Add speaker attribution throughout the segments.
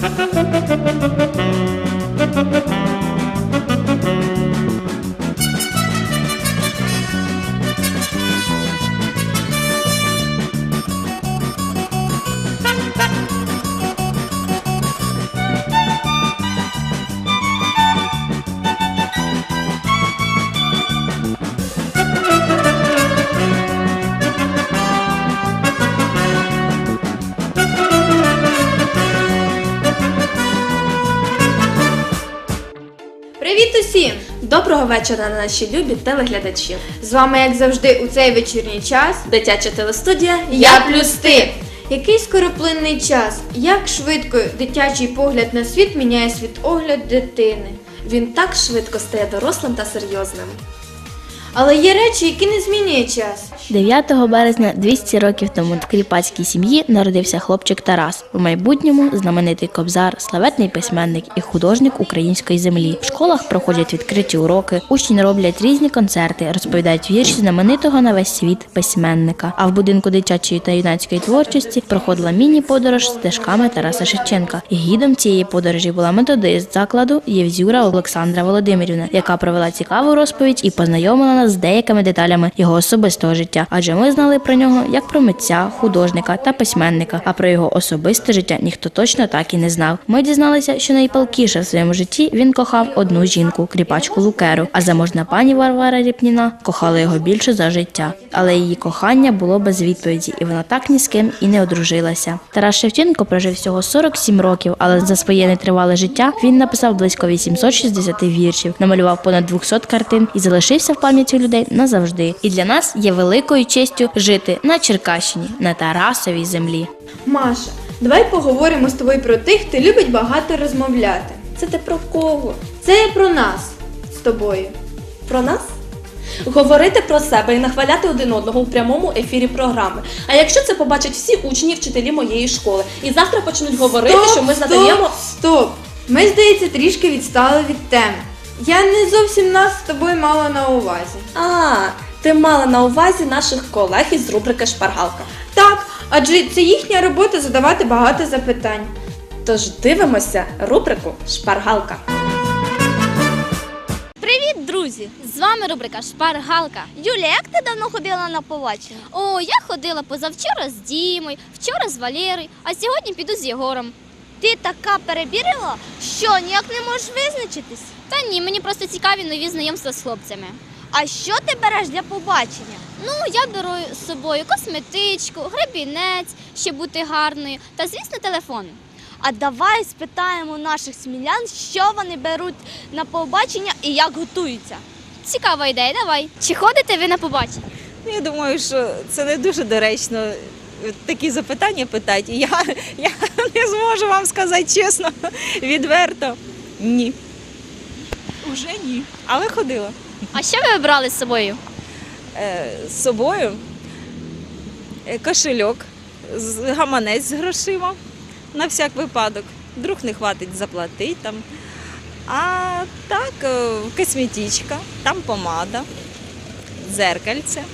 Speaker 1: Thank you. Привіт усім!
Speaker 2: Доброго вечора, наші любі телеглядачі.
Speaker 1: З вами, як завжди, у цей вечірній час
Speaker 2: Дитяча телестудія
Speaker 1: Я плюс ти. Який скороплинний час, як швидко дитячий погляд на світ міняє світогляд дитини.
Speaker 2: Він так швидко стає дорослим та серйозним.
Speaker 1: Але є речі, які не змінює час.
Speaker 3: 9 березня 200 років тому в кріпацькій сім'ї народився хлопчик Тарас. У майбутньому знаменитий кобзар, славетний письменник і художник української землі. В школах проходять відкриті уроки, учні роблять різні концерти, розповідають вірші знаменитого на весь світ письменника. А в будинку дитячої та юнацької творчості проходила міні-подорож стежками Тараса Шевченка. Гідом цієї подорожі була методист закладу Євзюра Олександра Володимирівна, яка провела цікаву розповідь і познайомила нас з деякими деталями його особистого життя. Адже ми знали про нього як про митця, художника та письменника. А про його особисте життя ніхто точно так і не знав. Ми дізналися, що найпалкіше в своєму житті він кохав одну жінку, кріпачку Лукеру. А заможна пані Варвара Ріпніна кохала його більше за життя. Але її кохання було без відповіді, і вона так ні з ким і не одружилася. Тарас Шевченко прожив всього 47 років, але за своє нетривале життя він написав близько 860 віршів, намалював понад 200 картин і залишився в пам'яті людей назавжди. І для нас є великою честю жити на Черкащині, на Тарасовій землі.
Speaker 1: Маша, давай поговоримо з тобою про тих, хто любить багато розмовляти.
Speaker 2: Це ти про кого?
Speaker 1: Це я про нас з тобою.
Speaker 2: Про нас? Говорити про себе і нахваляти один одного у прямому ефірі програми. А якщо це побачать всі учні і вчителі моєї школи, і завтра почнуть говорити, що ми задаємо.
Speaker 1: Стоп. Ми, здається, трішки відстали від теми. Я не зовсім нас з тобою мала на увазі.
Speaker 2: А, ти мала на увазі наших колег із рубрики Шпаргалка.
Speaker 1: Так, адже це їхня робота задавати багато запитань.
Speaker 2: Тож дивимося рубрику Шпаргалка.
Speaker 4: Привіт, друзі! З вами рубрика Шпаргалка. Юля, як ти давно ходила на побачення? О, я ходила позавчора з Дімою, вчора з Валєрою, а сьогодні піду з Єгором. Ти така перебірила, що ніяк не можеш визначитись? Та ні, мені просто цікаві нові знайомства з хлопцями. А що ти береш для побачення? Ну, я беру з собою косметичку, гребінець, щоб бути гарною, та, звісно, телефон. А давай спитаємо наших смілян, що вони беруть на побачення і як готуються. Цікава ідея, давай. Чи ходите ви на побачення?
Speaker 5: Ну, Я думаю, що це не дуже доречно такі запитання питати. Я, я не зможу вам сказати чесно, відверто. Ні. Уже ні. Але ходила.
Speaker 4: А що ви брали з собою?
Speaker 5: Е, з собою кошельок, гаманець з грошима на всяк випадок. Вдруг не хватить заплатити там. А так, е, косметичка, там помада, дзеркальце.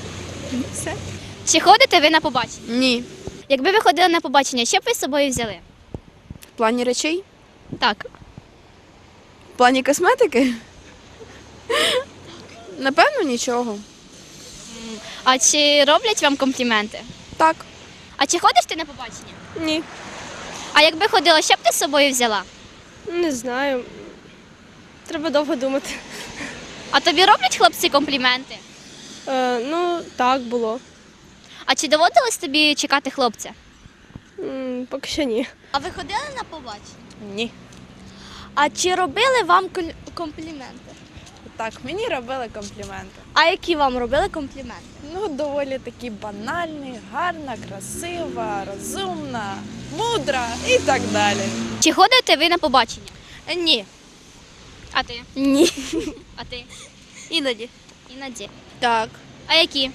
Speaker 5: Все.
Speaker 4: Чи ходите ви на побачення?
Speaker 6: Ні.
Speaker 4: Якби ви ходили на побачення, що б ви з собою взяли?
Speaker 6: В плані речей?
Speaker 4: Так.
Speaker 6: В плані косметики? Напевно, нічого.
Speaker 4: А чи роблять вам компліменти?
Speaker 6: Так.
Speaker 4: А чи ходиш ти на побачення?
Speaker 6: Ні.
Speaker 4: А якби ходила, що б ти з собою взяла?
Speaker 7: Не знаю. Треба довго думати.
Speaker 4: А тобі роблять хлопці компліменти?
Speaker 7: Е, ну, так було.
Speaker 4: А чи доводилось тобі чекати хлопця?
Speaker 7: М, поки що ні.
Speaker 4: А ви ходили на побачення?
Speaker 5: Ні.
Speaker 4: А чи робили вам компліменти?
Speaker 6: Так, мені робили компліменти.
Speaker 4: А які вам робили компліменти?
Speaker 6: Ну, доволі такі банальні, гарна, красива, розумна, мудра і так далі.
Speaker 4: Чи ходите ви на побачення?
Speaker 6: Ні.
Speaker 4: А ти?
Speaker 6: Ні.
Speaker 4: А ти?
Speaker 6: Іноді.
Speaker 4: Іноді.
Speaker 6: Так.
Speaker 4: А які?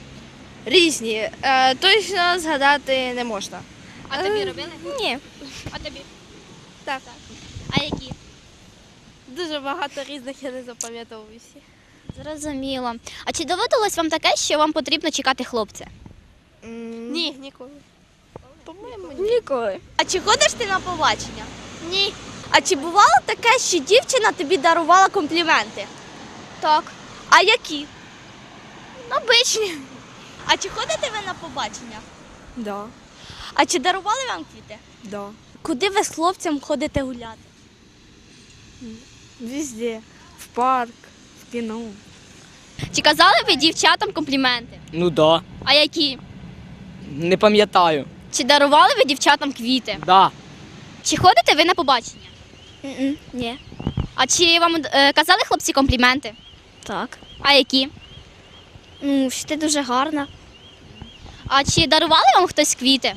Speaker 6: Різні. Е, точно згадати не можна.
Speaker 4: А тобі робили?
Speaker 6: Ні.
Speaker 4: А тобі?
Speaker 6: Так.
Speaker 4: А які?
Speaker 6: Дуже багато різних я не запам'ятовую всі.
Speaker 4: Зрозуміло. А чи доводилось вам таке, що вам потрібно чекати хлопця?
Speaker 6: Ні, ніколи. По-моєму, ні. Ніколи.
Speaker 4: А чи ходиш ти на побачення? Ні.
Speaker 8: А чи бувало таке, що дівчина тобі дарувала компліменти?
Speaker 4: Так.
Speaker 8: А які?
Speaker 4: Обичні.
Speaker 8: А чи ходите ви на побачення?
Speaker 6: Да,
Speaker 8: А чи дарували вам квіти?
Speaker 6: да.
Speaker 8: Куди ви з хлопцем ходите гуляти?
Speaker 6: Везде. В парк, в кино.
Speaker 4: Чи казали ви дівчатам компліменти?
Speaker 9: Ну да,
Speaker 4: А які?
Speaker 9: не пам'ятаю.
Speaker 4: Чи дарували ви дівчатам квіти?
Speaker 9: Да.
Speaker 4: Чи ходите ви на побачення?
Speaker 8: Ні.
Speaker 4: А чи вам е, казали хлопці компліменти?
Speaker 8: Так.
Speaker 4: А які?
Speaker 8: Ну, що ти дуже гарна.
Speaker 4: А чи дарували вам хтось квіти?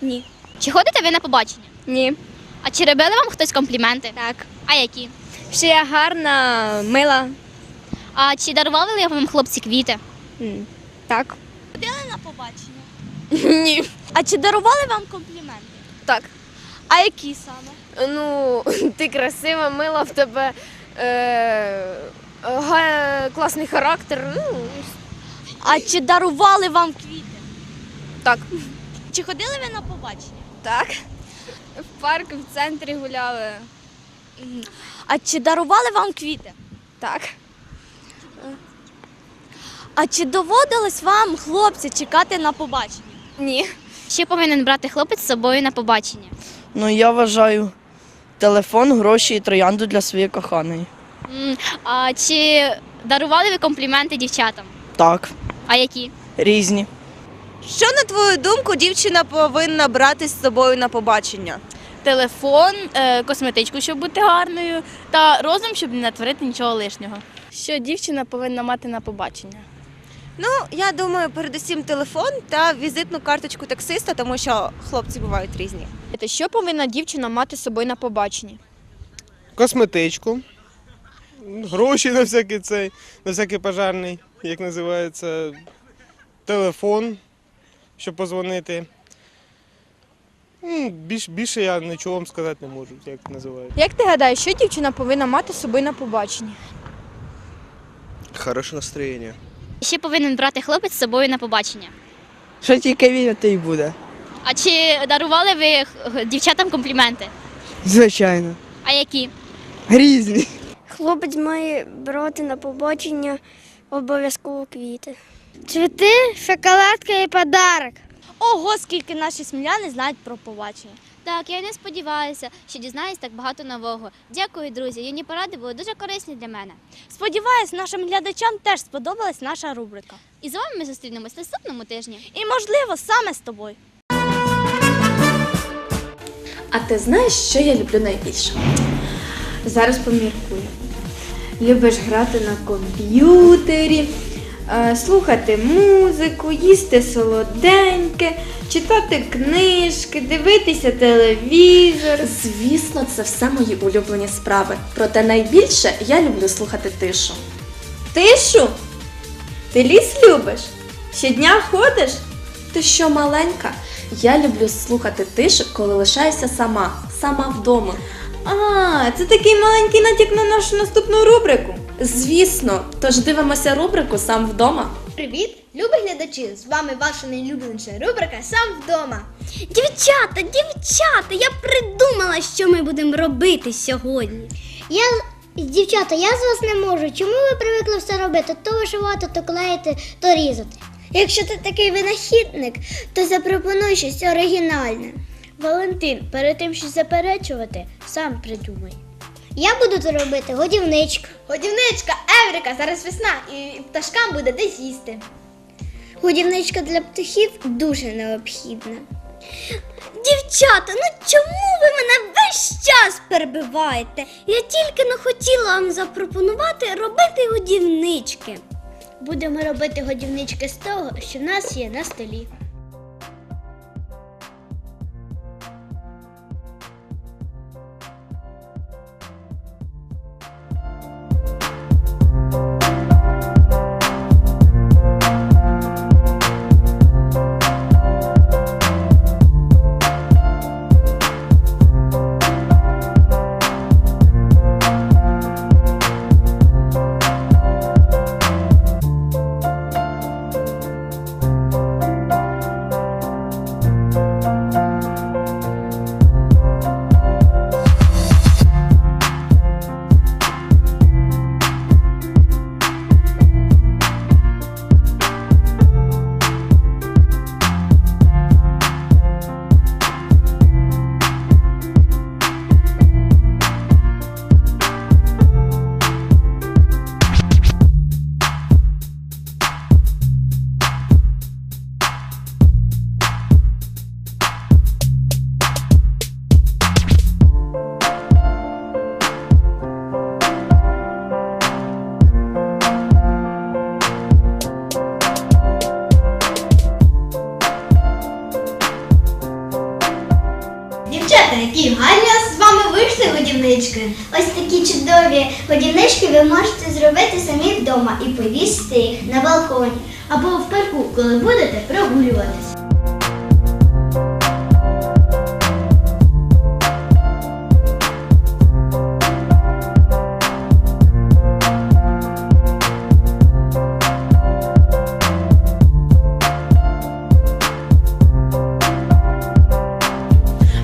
Speaker 8: Ні.
Speaker 4: Чи ходите ви на побачення?
Speaker 8: Ні.
Speaker 4: А чи робили вам хтось компліменти?
Speaker 8: Так.
Speaker 4: А які?
Speaker 8: Що я гарна, мила.
Speaker 4: А чи дарували вам хлопці квіти?
Speaker 8: Так.
Speaker 4: Ходили на побачення?
Speaker 8: Ні. А чи дарували вам компліменти?
Speaker 10: Так.
Speaker 8: А які саме?
Speaker 10: Ну, ти красива, мила в тебе е, га- класний характер. Ну,
Speaker 8: А чи дарували вам квіти?
Speaker 10: Так.
Speaker 8: Чи ходили ви на побачення?
Speaker 10: так. В парку, в центрі гуляли.
Speaker 8: А чи дарували вам квіти?
Speaker 10: Так.
Speaker 8: А чи доводилось вам, хлопці, чекати на побачення?
Speaker 10: Ні.
Speaker 4: Що повинен брати хлопець з собою на побачення?
Speaker 11: Ну, я вважаю телефон, гроші і троянду для своєї коханої.
Speaker 4: М, А чи дарували ви компліменти дівчатам?
Speaker 11: Так,
Speaker 4: А які?
Speaker 11: різні.
Speaker 12: Що, на твою думку, дівчина повинна брати з собою на побачення?
Speaker 13: Телефон, е, косметичку, щоб бути гарною, та розум, щоб не натворити нічого лишнього. Що дівчина повинна мати на побачення?
Speaker 12: Ну, я думаю, передусім телефон та візитну карточку таксиста, тому що хлопці бувають різні.
Speaker 1: Що повинна дівчина мати з собою на побаченні?
Speaker 14: косметичку, гроші на всякий цей, на всякий пожарний, як називається, телефон, щоб позвонити. Більш, більше я нічого вам сказати не можу, як називається.
Speaker 1: Як ти гадаєш, що дівчина повинна мати з собою на побаченні?
Speaker 15: Хорошее настроение.
Speaker 4: Що повинен брати хлопець з собою на побачення?
Speaker 11: Що тільки він, то й буде.
Speaker 4: А чи дарували ви дівчатам компліменти?
Speaker 11: Звичайно.
Speaker 4: А які?
Speaker 11: Різні.
Speaker 10: Хлопець має брати на побачення обов'язково квіти. Цвіти, шоколадка і подарок.
Speaker 8: Ого, скільки наші сміляни знають про побачення.
Speaker 4: Так, я не сподіваюся, що дізнаюсь так багато нового. Дякую, друзі. Юні поради були дуже корисні для мене.
Speaker 8: Сподіваюсь, нашим глядачам теж сподобалась наша рубрика.
Speaker 4: І з вами ми зустрінемось наступному тижні.
Speaker 8: І, можливо, саме з тобою.
Speaker 2: А ти знаєш, що я люблю найбільше?
Speaker 1: Зараз поміркую. Любиш грати на комп'ютері, е, слухати музику, їсти солоденьке, читати книжки, дивитися телевізор.
Speaker 2: Звісно, це все мої улюблені справи. Проте найбільше я люблю слухати тишу.
Speaker 1: Тишу? Ти ліс любиш? Щодня ходиш?
Speaker 2: Ти що маленька? Я люблю слухати тишу, коли лишаюся сама, сама вдома.
Speaker 1: А, це такий маленький натяк на нашу наступну рубрику.
Speaker 2: Звісно, тож дивимося рубрику сам вдома.
Speaker 16: Привіт, любі глядачі! З вами ваша найулюбленіша рубрика Сам вдома.
Speaker 4: Дівчата, дівчата, я придумала, що ми будемо робити сьогодні.
Speaker 16: Я дівчата, я з вас не можу. Чому ви привикли все робити? То вишивати, то клеїти, то різати. Якщо ти такий винахідник, то запропонуй щось оригінальне. Валентин, перед тим, що заперечувати, сам придумай. Я буду це робити годівничку. Годівничка, Еврика, зараз весна і пташкам буде де їсти. Годівничка для птахів дуже необхідна.
Speaker 4: Дівчата, ну чому ви мене весь час перебиваєте? Я тільки не хотіла вам запропонувати робити годівнички.
Speaker 16: Будемо робити годівнички з того, що в нас є на столі. Годівнички. Ось такі чудові годівнички ви можете зробити самі вдома і повісити їх на балконі або в парку, коли будете прогулюватися.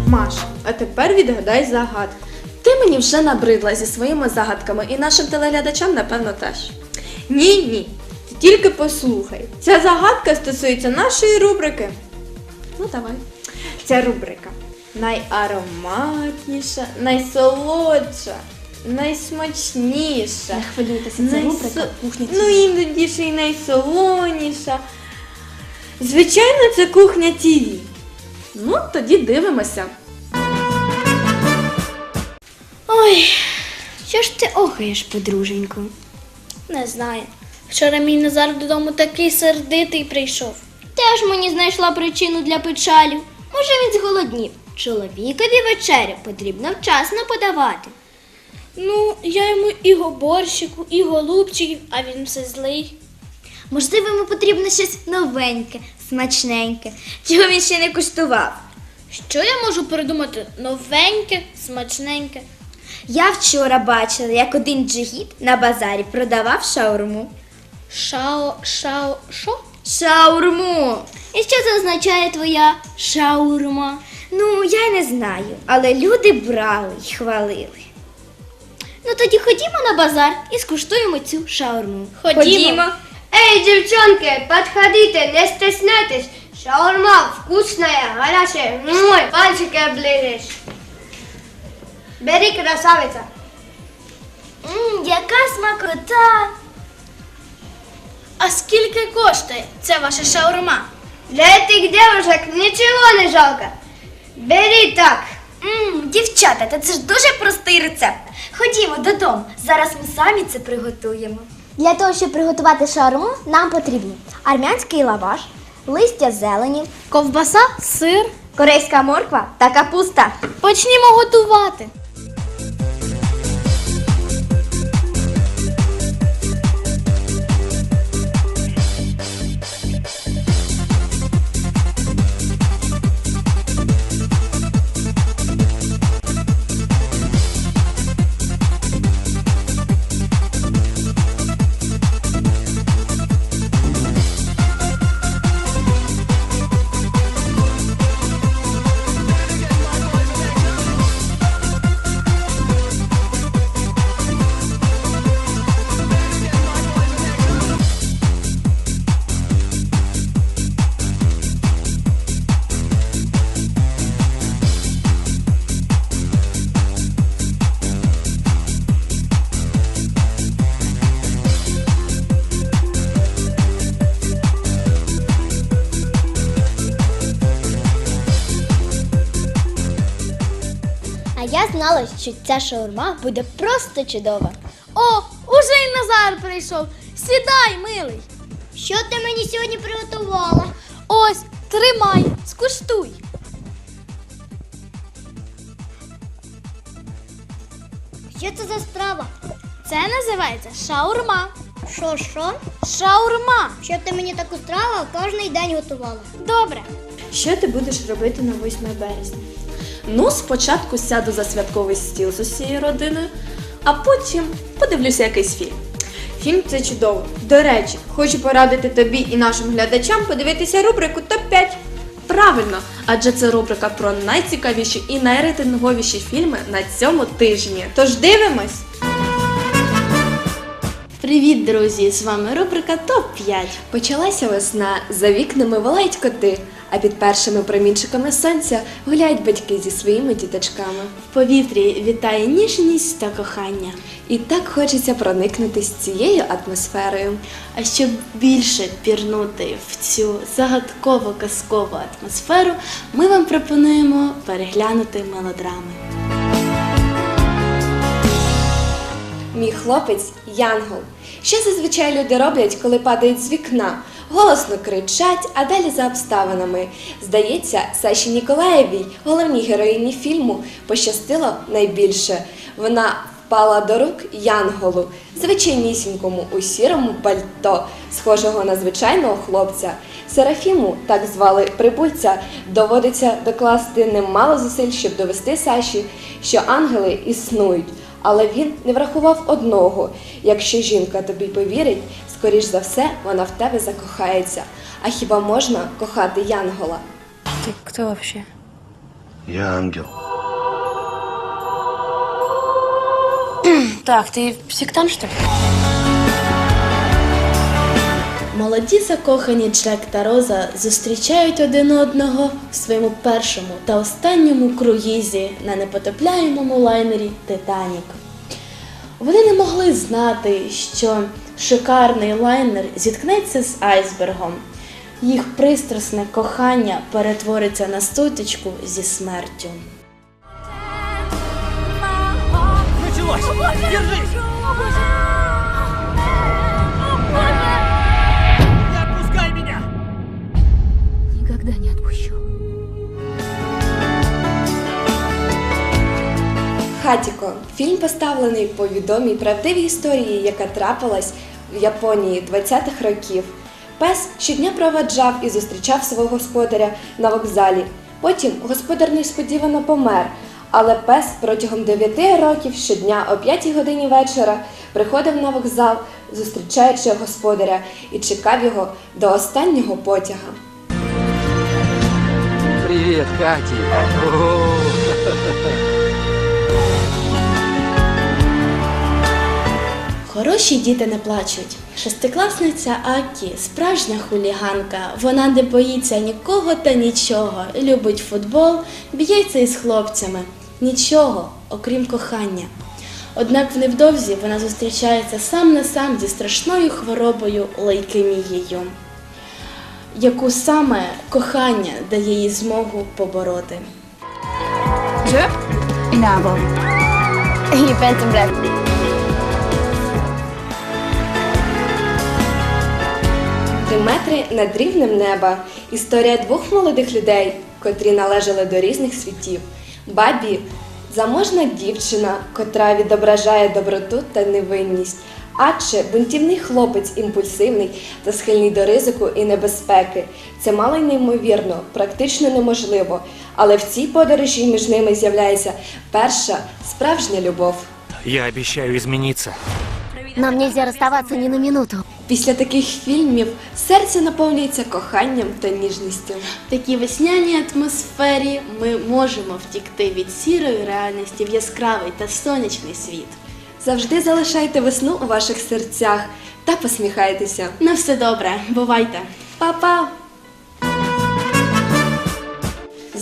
Speaker 1: Маш, а тепер відгадай загадку.
Speaker 2: Ти мені вже набридла зі своїми загадками, і нашим телеглядачам, напевно, теж.
Speaker 1: Ні, ні. Ти тільки послухай. Ця загадка стосується нашої рубрики.
Speaker 2: Ну, давай.
Speaker 1: Ця рубрика найароматніша, найсолодша, найсмачніша.
Speaker 2: Не хвилюйтеся, це
Speaker 1: найсо-
Speaker 2: рубрика кухня
Speaker 1: Ну іноді ще й найсолоніша. Звичайно, це кухня ТВ.
Speaker 2: Ну, тоді дивимося.
Speaker 16: Ой, що ж ти охаєш, подруженьку?
Speaker 17: Не знаю. Вчора мій Назар додому такий сердитий прийшов.
Speaker 16: Теж мені знайшла причину для печалю. Може, він зголоднів. Чоловікові вечерю потрібно вчасно подавати.
Speaker 17: Ну, я йому і борщику, і голубчиків, а він все злий.
Speaker 16: Можливо, йому потрібно щось новеньке, смачненьке, чого він ще не куштував.
Speaker 17: Що я можу придумати новеньке, смачненьке?
Speaker 16: Я вчора бачила, як один джигіт на базарі продавав шаурму.
Speaker 17: Шао, шао, що?
Speaker 16: Шаурму. І що це означає твоя шаурма? Ну, я й не знаю, але люди брали й хвалили. Ну тоді ходімо на базар і скуштуємо цю шаурму.
Speaker 17: Ходімо.
Speaker 7: Эй, девчонки, подходите, не стесняйтесь. Шаурма вкусная, горячая. Мой, пальчики оближешь. Бери, красавица.
Speaker 16: Мм, яка смакота!
Speaker 17: А скільки коштує ця ваша шаурма?
Speaker 7: Для этих девушек ничего не жалко. Бери так.
Speaker 16: Мм, дівчата, та це ж дуже простий рецепт. Ходімо додому. Зараз ми самі це приготуємо. Для того, щоб приготувати шаурму, нам потрібно армянський лаваш, листя зелені,
Speaker 17: Ковбаса, сир.
Speaker 16: корейська морква та капуста.
Speaker 17: Почнімо готувати.
Speaker 16: Знала, що ця шаурма буде просто чудова.
Speaker 17: О, уже й Назар прийшов. Сідай, милий.
Speaker 16: Що ти мені сьогодні приготувала?
Speaker 17: Ось, тримай, скуштуй.
Speaker 16: Що це за страва?
Speaker 17: Це називається шаурма.
Speaker 16: Що, що?
Speaker 17: Шаурма.
Speaker 16: Що ти мені таку страву кожен день готувала?
Speaker 17: Добре.
Speaker 1: Що ти будеш робити на 8 березня?
Speaker 2: Ну, спочатку сяду за святковий стіл з усією родиною, а потім подивлюся якийсь фільм.
Speaker 1: Фільм це чудово. До речі, хочу порадити тобі і нашим глядачам подивитися рубрику ТОП-5.
Speaker 2: Правильно, адже це рубрика про найцікавіші і найрейтинговіші фільми на цьому тижні.
Speaker 1: Тож дивимось.
Speaker 17: Привіт, друзі! З вами рубрика ТОП 5.
Speaker 18: Почалася весна, за вікнами волають коти, а під першими промінчиками сонця гуляють батьки зі своїми діточками.
Speaker 17: В повітрі вітає ніжність та кохання.
Speaker 18: І так хочеться проникнутись цією атмосферою.
Speaker 17: А щоб більше пірнути в цю загадково казкову атмосферу, ми вам пропонуємо переглянути мелодрами.
Speaker 18: Мій хлопець Янгол. Що зазвичай люди роблять, коли падають з вікна? Голосно кричать, а далі за обставинами. Здається, Саші Ніколаєвій, головній героїні фільму, пощастило найбільше. Вона впала до рук Янголу, звичайнісінькому у сірому пальто, схожого на звичайного хлопця. Серафіму, так звали прибульця, доводиться докласти немало зусиль, щоб довести Саші, що ангели існують. Але він не врахував одного: якщо жінка тобі повірить, скоріш за все вона в тебе закохається. А хіба можна кохати Янгола?
Speaker 19: Ти хто взагалі?
Speaker 15: Я ангел.
Speaker 19: Так, ти сектант, що ли?
Speaker 17: Молоді закохані Джек та Роза зустрічають один одного в своєму першому та останньому круїзі на непотопляємому лайнері Титанік. Вони не могли знати, що шикарний лайнер зіткнеться з айсбергом. Їх пристрасне кохання перетвориться на сутичку зі смертю.
Speaker 5: Началось! Держись!
Speaker 18: Фільм поставлений по відомій правдивій історії, яка трапилась в Японії 20-х років. Пес щодня проваджав і зустрічав свого господаря на вокзалі. Потім господар несподівано помер, але пес протягом 9 років щодня о 5 годині вечора приходив на вокзал, зустрічаючи господаря, і чекав його до останнього потяга.
Speaker 5: Привет, Катя!
Speaker 17: Хороші діти не плачуть. Шестикласниця Акі справжня хуліганка. Вона не боїться нікого та нічого. Любить футбол, б'ється із хлопцями. Нічого, окрім кохання. Однак невдовзі вона зустрічається сам на сам зі страшною хворобою лейкемією, яку саме кохання дає їй змогу побороти.
Speaker 20: Je? Bent een
Speaker 18: метри над рівнем неба. Історія двох молодих людей, котрі належали до різних світів. Бабі заможна дівчина, котра відображає доброту та невинність. Адже бунтівний хлопець імпульсивний та схильний до ризику і небезпеки. Це мало й неймовірно, практично неможливо. Але в цій подорожі між ними з'являється перша справжня любов.
Speaker 15: Я обещаю измениться.
Speaker 20: Нам нельзя розставатися ні на минуту.
Speaker 18: Після таких фільмів серце наповнюється коханням та ніжністю.
Speaker 17: В такій весняній атмосфері ми можемо втікти від сірої реальності в яскравий та сонячний світ.
Speaker 18: Завжди залишайте весну у ваших серцях та посміхайтеся.
Speaker 17: На все добре, бувайте!
Speaker 18: Па-па!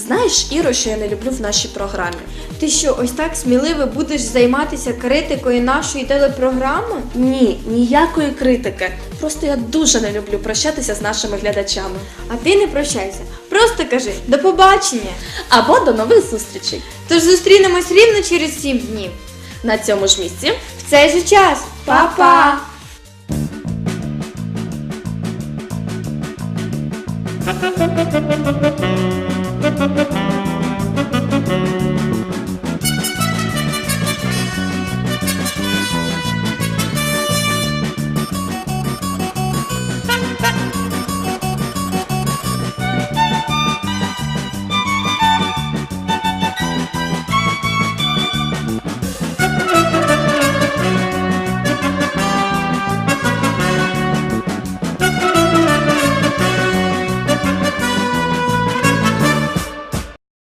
Speaker 17: Знаєш, Іро, що я не люблю в нашій програмі?
Speaker 1: Ти що, ось так сміливо будеш займатися критикою нашої телепрограми?
Speaker 17: Ні, ніякої критики. Просто я дуже не люблю прощатися з нашими глядачами.
Speaker 1: А ти не прощайся. Просто кажи до побачення.
Speaker 17: Або до нових зустрічей.
Speaker 1: Тож зустрінемось рівно через сім днів.
Speaker 17: На цьому ж місці.
Speaker 1: В цей же час. Па-па! Thank you.
Speaker 15: Thank you.